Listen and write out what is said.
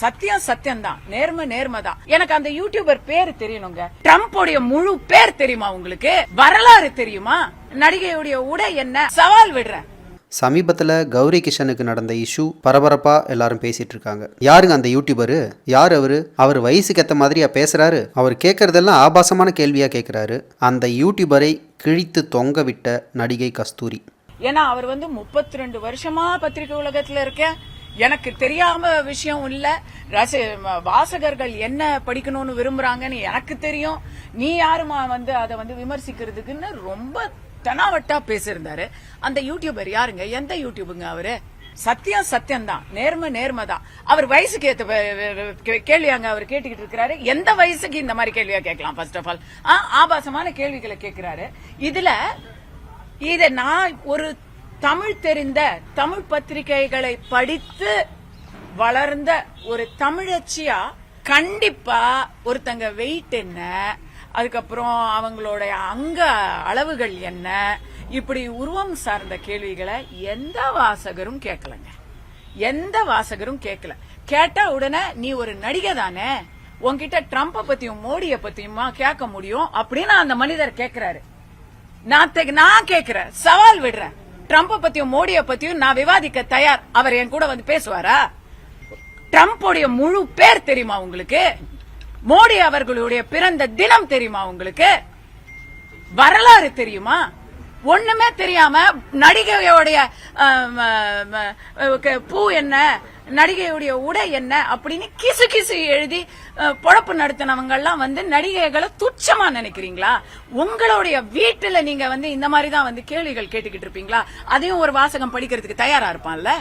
சத்தியம் சத்தியம் தான் நேர்மை நேர்மை தான் எனக்கு அந்த யூடியூபர் பேரு தெரியணுங்க. ட்ரம்ப்போடைய முழு பேர் தெரியுமா உங்களுக்கு? வரலாறு தெரியுமா? நடிகையுடைய உடை என்ன? சவால் விடுறேன். சமீபத்தில் கௌரி கிஷனுக்கு நடந்த இஷ்யூ பரபரப்பாக எல்லாரும் பேசிட்டு இருக்காங்க. யாருங்க அந்த யூடியூபரு யார் அவரு? அவர் வயசுக்கு ஏற்ற மாதிரியா பேசுறாரு? அவர் கேட்கறதெல்லாம் ஆபாசமான கேள்வியாக கேட்குறாரு அந்த யூடியூபரை கிழித்து தொங்க விட்ட நடிகை கஸ்தூரி. ஏன்னா அவர் வந்து முப்பத்தி ரெண்டு வருஷமா பத்திரிகை உலகத்துல இருக்க எனக்கு தெரியாம விஷயம் இல்ல. வாசகர்கள் என்ன படிக்கணும்னு விரும்புறாங்கன்னு எனக்கு தெரியும். நீ யாருமா வந்து அதை வந்து விமர்சிக்கிறதுக்குன்னு ரொம்ப தெனாவட்டா பேசியிருந்தாரு. அந்த யூடியூபர் யாருங்க? எந்த யூடியூபுங்க அவரு? சத்தியம் சத்தியம் தான். நேர்மை நேர்மை தான். அவர் வயசுக்கு ஏத்த வே- வே- கேள்வியாங்க அவர் கேட்டுக்கிட்டு இருக்கிறாரு. எந்த வயசுக்கு இந்த மாதிரி கேள்வியா கேட்கலாம் ஃபர்ஸ்ட் ஆஃப் ஆல் ஆபாசமான கேள்விகளை கேட்கிறாரு. இதுல இத நான் ஒரு தமிழ் தெரிந்த தமிழ் பத்திரிகைகளை படித்து வளர்ந்த ஒரு தமிழச்சியா கண்டிப்பா ஒருத்தங்க வெயிட் என்ன அதுக்கப்புறம் அவங்களுடைய அங்க அளவுகள் என்ன இப்படி உருவம் சார்ந்த கேள்விகளை எந்த வாசகரும் கேட்கலங்க. எந்த வாசகரும் கேட்கல. கேட்டா உடனே நீ ஒரு நடிகை தானே? உன்கிட்ட ட்ரம்ப பத்தியும் மோடிய பத்தியுமா கேட்க முடியும்? அப்படின்னு அந்த மனிதர் கேக்குறாரு நான் தெ- நான் கேக்குறேன் சவால் விடுறேன். ட்ரம்ப பத்தியும் மோடிய பத்தியும் நான் விவாதிக்க தயார். அவர் என் கூட வந்து பேசுவாரா? ட்ரம்ப்போடைய முழு பேர் தெரியுமா உங்களுக்கு? மோடி அவர்களுடைய பிறந்த தினம் தெரியுமா உங்களுக்கு? வரலாறு தெரியுமா? ஒண்ணுமே தெரியாம நடிகையோடைய பூ என்ன நடிகையுடைய உடை என்ன அப்படின்னு கிசு கிசு எழுதி பொழப்பு நடத்தினவங்க எல்லாம் வந்து நடிகைகளை துச்சமா நினைக்கிறீங்களா? உங்களுடைய வீட்டுல நீங்க வந்து இந்த மாதிரி தான் வந்து கேள்விகள் கேட்டுக்கிட்டு இருப்பீங்களா? அதையும் ஒரு வாசகம் படிக்கிறதுக்கு தயாரா இருப்பான்ல?